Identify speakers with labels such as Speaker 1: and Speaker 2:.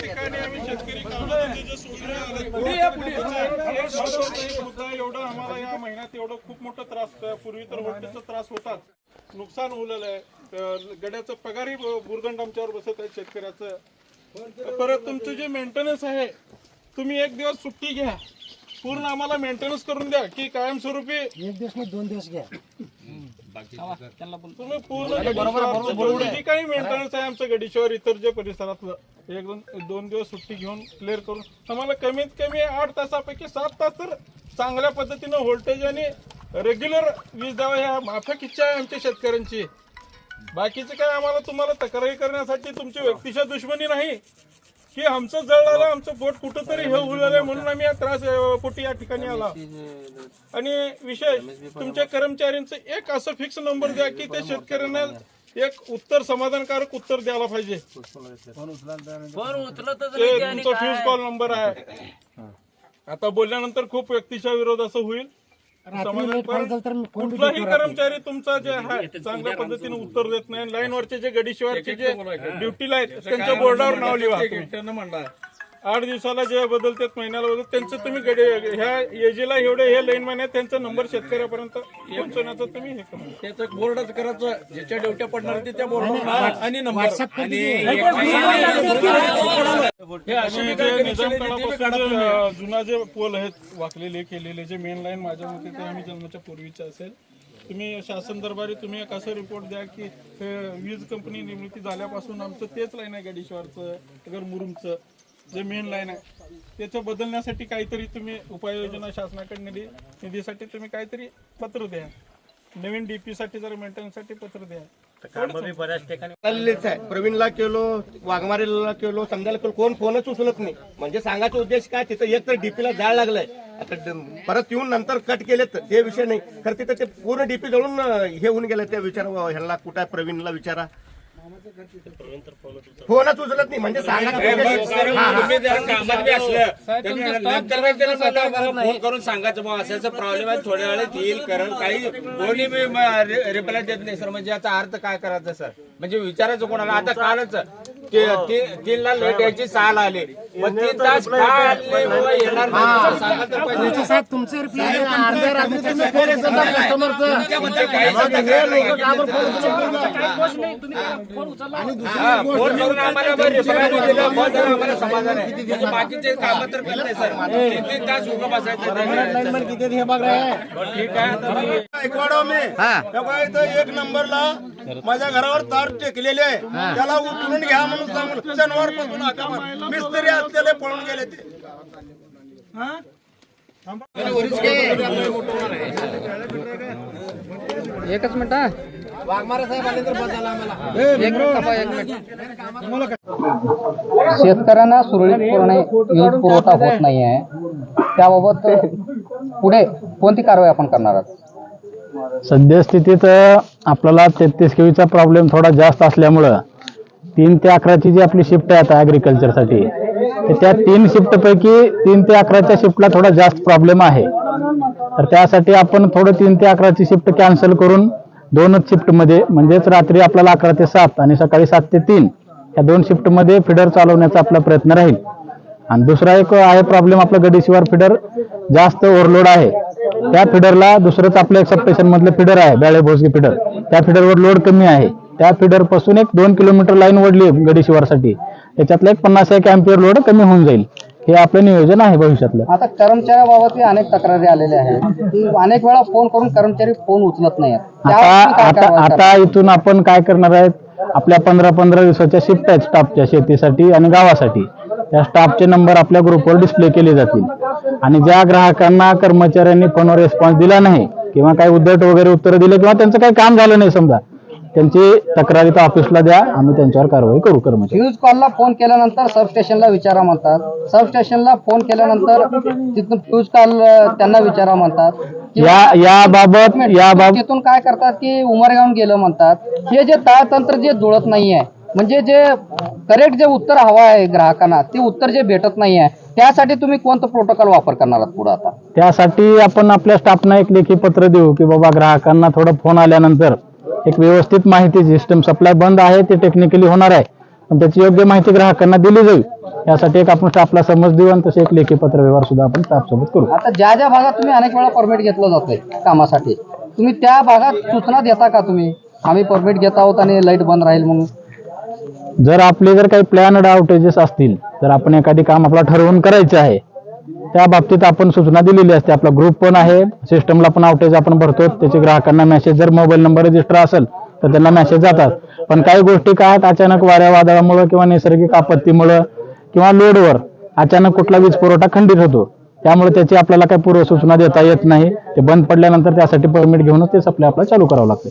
Speaker 1: ठिकाणी आम्ही शेतकरी कामगारांचे जे सोडले आले, एक मुद्दा एवढा आम्हाला या महिन्यात एवढं खूप मोठा त्रास पूर्वी तर व्होल्टेजचा त्रास होताच नुकसान होलेलं आहे. अं, गड्याचं पगारही ब- आमच्यावर बसत आहे शेतकऱ्याचं. परत तुमचं जे मेंटेनन्स आहे तुम्ही एक दिवस सुट्टी घ्या. पूर्ण आम्हाला मेंटेनन्स करून द्या की कायमस्वरूपी
Speaker 2: एक दिवस नाही दोन दिवस घ्या.
Speaker 1: तुम्ही पूर्ण जे काही मेंटेनन्स आहे आमचं गडीश्वर इतर जे परिसरातलं एक दोन दोन दिवस सुट्टी घेऊन क्लिअर करून आम्हाला कमीत कमी आठ तासापैकी सात तास तर चांगल्या पद्धतीनं व्होल्टेज आणि रेग्युलर वीज द्यावा ह्या माफक इच्छा आहे आमच्या शेतकऱ्यांची. बाकीचे काय आम्हाला तुम्हाला तक्रारी करण्यासाठी तुमची व्यक्तिशः दुश्मनी नाही. की आमचं जळलेलं आमचं पोट कुठंतरी हे उरलेलं म्हणून आम्ही या त्रास पोटी या ठिकाणी आला. आणि विशेष तुमच्या कर्मचाऱ्यांचं एक असं फिक्स नंबर द्या की ते शेतकऱ्यांना एक उत्तर समाधानकारक उत्तर द्यायला पाहिजे. तुमचा फ्यूज कॉल नंबर आहे. आता बोलल्यानंतर खूप व्यक्तीच्या विरोध असं होईल.
Speaker 2: तर मी
Speaker 1: कुठलाही कर्मचारी तुमचा जे आहे चांगल्या पद्धतीने उत्तर देत नाही. लाईन वरचे जे गडीशिवारचे जे ड्युटीला आहेत त्यांच्या बोर्डावर नाव लिहा तुम्ही. आठ दिवसाला जे बदलतात महिन्याला बदलत त्यांचं तुम्ही गडी ह्या एजीला एवढे हे लाईन मॅन आहेत त्यांचा नंबर शेतकऱ्यापर्यंत पोहोचवण्याचा तुम्ही हे करा.
Speaker 3: त्याचं बोर्डच करायचं ज्याच्या ड्युट्या पडणार ते त्या बोर्डवर आणि नंबर आणि
Speaker 1: आणि जे निजाम काळापासून जे, अं, जुना जे पोल आहेत वाकलेले केलेले जे मेन लाईन माझ्या मते ते आम्ही जन्माच्या पूर्वीचे असेल. तुम्ही शासन दरबारी तुम्ही एक असं रिपोर्ट द्या की हे वीज कंपनी निर्मिती झाल्यापासून आमचं तेच लाईन आहे गडीश्वरचं अगर मुरुमचं. जे मेन लाईन आहे. त्याचं बदलण्यासाठी काहीतरी तुम्ही उपाययोजना शासनाकडे निधी निधीसाठी तुम्ही काहीतरी पत्र द्या. नवीन डीपी साठी जर मेंटेनन्ससाठी पत्र द्या.
Speaker 4: आहे. प्रवीणला केलो वाघमारेला केलो समजायला केलो कोण फोनच उचलत नाही. म्हणजे सांगायचा उद्देश काय तिथं एक तर डीपीला जाळ लागलाय. आता परत येऊन नंतर कट केले तर ते विषय नाही. तर तिथं ते पूर्ण डीपी जळून हे होऊन गेलं त्या विचार ह्यांना कुठं आहे? प्रवीणला विचारा. फोनच उचलत नाही म्हणजे सांगायचा उद्देश-.
Speaker 3: तुम्ही. जर कामात बी असलं. तर नंतर मग त्याला मला फोन करून सांगायचं मग असायचं प्रॉब्लेम आहे थोड्या वेळात येईल कारण काही कोणी बी रिप्लाय देत नाही सर. म्हणजे याचा अर्थ काय करायचा सर? म्हणजे विचारायचं कोणाला? आता कालच तीनला लेट यायची सहाला आले. मग तीन तास का आले? येणार नाही. तर सांगा तर पाहिजे.
Speaker 2: तुमचे साहेब तुमचे रिप्लाय अर्ध्या रात्री तुम्ही फोन उचलता कस्टमरचं
Speaker 3: तुमच्या काही
Speaker 2: मग हे लोकं का बरं फोन उचलत नाही?
Speaker 3: हा, फोन करून आम्हाला बरं रिप्लाय नाही दिला, बस झालं आम्हाला समाधान आहे. म्हणजे बाकीचे कामं तर करत नाही सर. तीन तीन तास उभं बसायचं
Speaker 2: लाईनमॅन किती आहेत हे बघ रे
Speaker 3: ठीक आहे. आता मी.
Speaker 4: एक नंबरला माझ्या घरावर तार टेकलेले आहे. त्याला उचलून घ्या म्हणून सांगून शनिवारपासून मिस्त्री असलेले पळून गेले ते.
Speaker 5: एकच मिनिट हा. शेतकऱ्यांना सुरळीतपणे वीज पुरवठा होत नाही आहे त्याबाबत पुढे कोणती कारवाई आपण करणार आहात?
Speaker 6: सद्यस्थितीत आपल्याला तेहतीस केवीचा प्रॉब्लेम थोडा जास्त असल्यामुळं तीन ते अकराची जी आपली शिफ्ट आहे आता ॲग्रिकल्चरसाठी तर त्या तीन शिफ्टपैकी तीन ते अकराच्या शिफ्टला थोडा जास्त प्रॉब्लेम आहे. तर त्यासाठी आपण थोडं तीन ते अकराची शिफ्ट कॅन्सल करून दोनच शिफ्टमध्ये म्हणजेच रात्री आपल्याला अकरा ते सात आणि सकाळी सात ते तीन या दोन शिफ्टमध्ये फिडर चालवण्याचा आपला प्रयत्न राहील. आणि दुसरा एक आहे प्रॉब्लेम आपला गडीशिवार फिडर जास्त ओव्हरलोड आहे. त्या फिडरला दुसरंच आपलं एक मधलं फिडर आहे बेळे भोसगी फिडर त्या फिडरवर लोड कमी आहे. त्या फिडरपासून एक दोन किलोमीटर लाईन ओढली गडीशिवारसाठी त्याच्यातलं एक पन्नास एक अँपियर लोड कमी होऊन जाईल. हे आपलं नियोजन आहे भविष्यातलं.
Speaker 5: आता कर्मचाऱ्याबाबत अनेक तक्रारी आलेल्या आहेत. की अनेक वेळा फोन करून कर्मचारी फोन उचलत नाहीत त्यावर
Speaker 6: आता आता? आता इथून आपण काय करणार आहेत? आपल्या पंधरा पंधरा दिवसाच्या शिफ्ट आहेत स्टाफच्या शेतीसाठी आणि गावासाठी. त्या स्टाफचे नंबर आपल्या ग्रुपवर डिस्प्ले केले जातील. आणि ज्या ग्राहकांना कर्मचाऱ्यांनी फोनवर रिस्पॉन्स दिला नाही किंवा काही उद्धट वगैरे उत्तर दिले किंवा त्यांचं काही काम झालं नाही समजा त्यांची तक्रारी तर ऑफिसला द्या आम्ही त्यांच्यावर कारवाई करू कर्मचारी.
Speaker 5: फ्यूज कॉलला फोन केल्यानंतर सबस्टेशनला विचारा म्हणतात. सबस्टेशनला फोन केल्यानंतर तिथून फ्यूज कॉल त्यांना विचारा म्हणतात.
Speaker 6: या याबाबत याबाबत
Speaker 5: तिथून काय करतात की उमरगावून गेलं म्हणतात. हे जे ताळतंत्र जे जुळत नाहीये म्हणजे जे करेक्ट जे उत्तर हवं आहे ग्राहकांना ते उत्तर जे भेटत नाही आहे त्यासाठी तुम्ही कोणतं प्रोटोकॉल वापर करणार आहात पुढे आता?
Speaker 6: त्यासाठी आपण आपल्या स्टाफना एक लेखी पत्र देऊ की बाबा ग्राहकांना थोडं फोन आल्यानंतर एक व्यवस्थित माहिती सिस्टम सप्लाय बंद आहे ते टेक्निकली होणार आहे. पण त्याची योग्य माहिती ग्राहकांना दिली जाईल. यासाठी एक आपण स्टाफला समज देऊ आणि तसे एक लेखी पत्र व्यवहार सुद्धा आपण स्टाफसोबत करू.
Speaker 5: आता ज्या ज्या भागात तुम्ही अनेक वेळा परमिट घेतलं जातंय कामासाठी तुम्ही त्या भागात सूचना देता का तुम्ही? आम्ही परमिट घेत आहोत आणि लाइट बंद राहील म्हणून.
Speaker 6: जर आपले जर काही प्लॅनड आउटेजेस असतील तर आपण एखादी काम आपला ठरवून करायचे आहे त्या बाबतीत आपण सूचना दिलेली असते. आपला ग्रुप पण आहे सिस्टमला पण आउटेज आपण भरतो. त्याचे ग्राहकांना मेसेज जर मोबाईल नंबर रजिस्टर असेल तर त्यांना मेसेज जातात. पण काही गोष्टी काय आहेत, अचानक वाऱ्या वादळामुळं किंवा नैसर्गिक आपत्तीमुळं किंवा लोडवर अचानक कुठला वीज पुरवठा खंडित होतो. त्यामुळे त्याची आपल्याला काही पूर्वसूचना देता येत नाही. ते बंद पडल्यानंतर त्यासाठी परमिट घेऊनच ते सप्लाय आपल्याला चालू करावं लागते.